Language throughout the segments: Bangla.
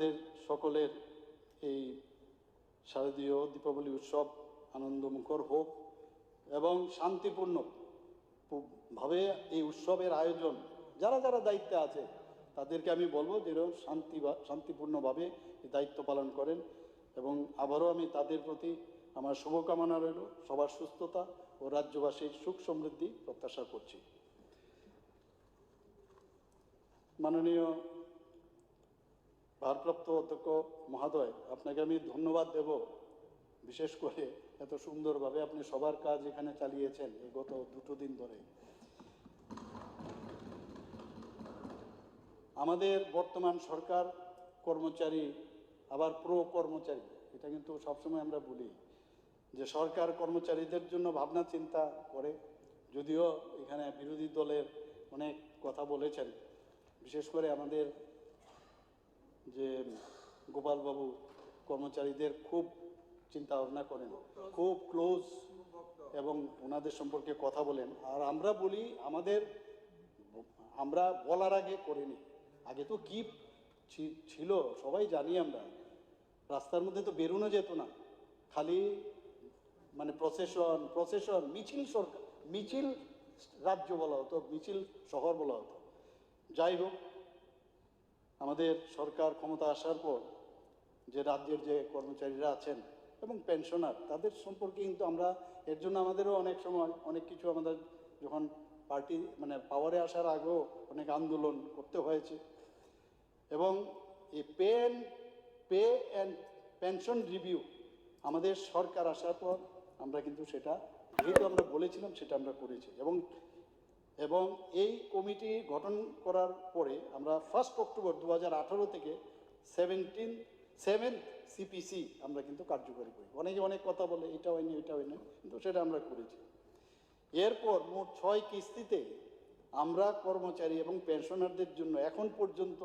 আপনাদের সকলের এই শারদীয় দীপাবলি উৎসব আনন্দমুখর হোক এবং শান্তিপূর্ণ ভাবে এই উৎসবের আয়োজন, যারা যারা দায়িত্বে আছে, তাদেরকে আমি বলব যে শান্তি শান্তিপূর্ণভাবে দায়িত্ব পালন করেন এবং আবারও আমি তাদের প্রতি আমার শুভকামনা রইল, সবার সুস্থতা ও রাজ্যবাসীর সুখ সমৃদ্ধি প্রত্যাশা করছি। মাননীয় ভারপ্রাপ্ত অধ্যক্ষ মহাদয়, আপনাকে আমি ধন্যবাদ দেব। বিশেষ করে এত সুন্দরভাবে আপনি সবার কাজ এখানে চালিয়েছেন এই গত দুটো দিন ধরে। আমাদের বর্তমান সরকার কর্মচারী, আবার প্রো কর্মচারী, এটা কিন্তু সবসময় আমরা বলি, যে সরকার কর্মচারীদের জন্য ভাবনা চিন্তা করে। যদিও এখানে বিরোধী দলের অনেক কথা বলেছেন, বিশেষ করে আমাদের যে গোপালবাবু কর্মচারীদের খুব চিন্তা ভাবনা করেন খুব ক্লোজ এবং ওনাদের সম্পর্কে কথা বলেন। আর আমরা বলি আমাদের আমরা বলার আগে করিনি আগে তো কি ছিল সবাই জানি আমরা। রাস্তার মধ্যে তো বেরোনো যেত না। খালি মানে প্রসেশন প্রসেশন মিছিল সরকার মিছিল রাজ্য বলা হতো মিছিল শহর বলা হতো। যাই হোক আমাদের সরকার ক্ষমতা আসার পর যে রাজ্যের যে কর্মচারীরা আছেন এবং পেনশনার তাদের সম্পর্কে কিন্তু আমরা, এর জন্য আমাদেরও অনেক সময় অনেক কিছু আমাদের যখন পার্টি মানে পাওয়ারে আসার আগেও অনেক আন্দোলন করতে হয়েছে। এবং এই pay pay and pension review আমাদের সরকার আসার পর আমরা কিন্তু সেটা, যেহেতু আমরা বলেছিলাম সেটা আমরা করেছি এবং এবং এই কমিটি গঠন করার পরে আমরা ফার্স্ট অক্টোবর দু হাজার আঠেরো থেকে সেভেন্টিন সেভেন সিপিসি আমরা কিন্তু কার্যকরী করি। অনেকে অনেক কথা বলে এটা হয়নি এটা হয়নি কিন্তু সেটা আমরা করেছি। এরপর মোট ছয় কিস্তিতে আমরা কর্মচারী এবং পেনশনারদের জন্য এখন পর্যন্ত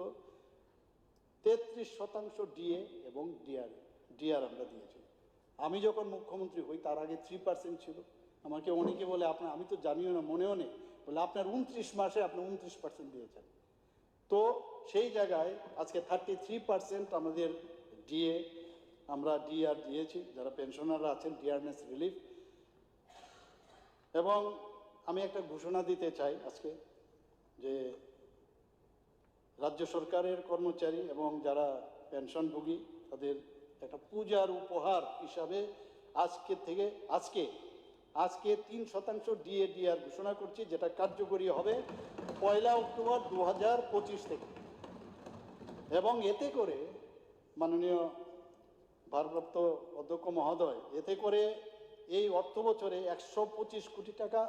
তেত্রিশ শতাংশ ডিএ এবং ডিআর ডিআর আমরা দিয়েছি। আমি যখন মুখ্যমন্ত্রী হই, তার আগে থ্রি পার্সেন্ট ছিল। আমাকে অনেকে বলে, আপনার, আমি তো জানিও না, মনেও নেই। বলে আপনার উনত্রিশ মাসে আপনি উনত্রিশ পার্সেন্ট দিয়েছেন। তো সেই জায়গায় আজকে থার্টি থ্রি পার্সেন্ট আমাদের ডিএ আমরা ডিআর দিয়েছি, যারা পেনশনাররা আছেন ডিআরনেস রিলিফ এবং আমি একটা ঘোষণা দিতে চাই আজকে যে রাজ্য সরকারের কর্মচারী এবং যারা পেনশনভোগী, তাদের একটা পূজার উপহার হিসাবে আজকে থেকে, আজকে আজকে তিন শতাংশ ডিএ ডিআর ঘোষণা করছি, যেটা কার্যকরী হবে পয়লা অক্টোবর দু পঁচিশ থেকে। এবং এতে করে মাননীয় ভারপ্রাপ্ত অধ্যক্ষ মহোদয়, এতে করে এই অর্থ বছরে একশো পঁচিশ কোটি টাকা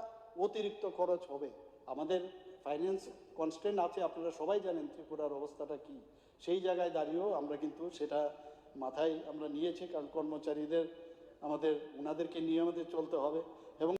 অতিরিক্ত খরচ হবে। আমাদের ফাইন্যান্স কনস্ট্যান্ট আছে, আপনারা সবাই জানেন ত্রিপুরার অবস্থাটা কি। সেই জায়গায় দাঁড়িয়েও আমরা কিন্তু সেটা মাথায় আমরা নিয়েছি, কারণ কর্মচারীদের আমাদের ওনাদেরকে নিয়ে আমাদের চলতে হবে এবং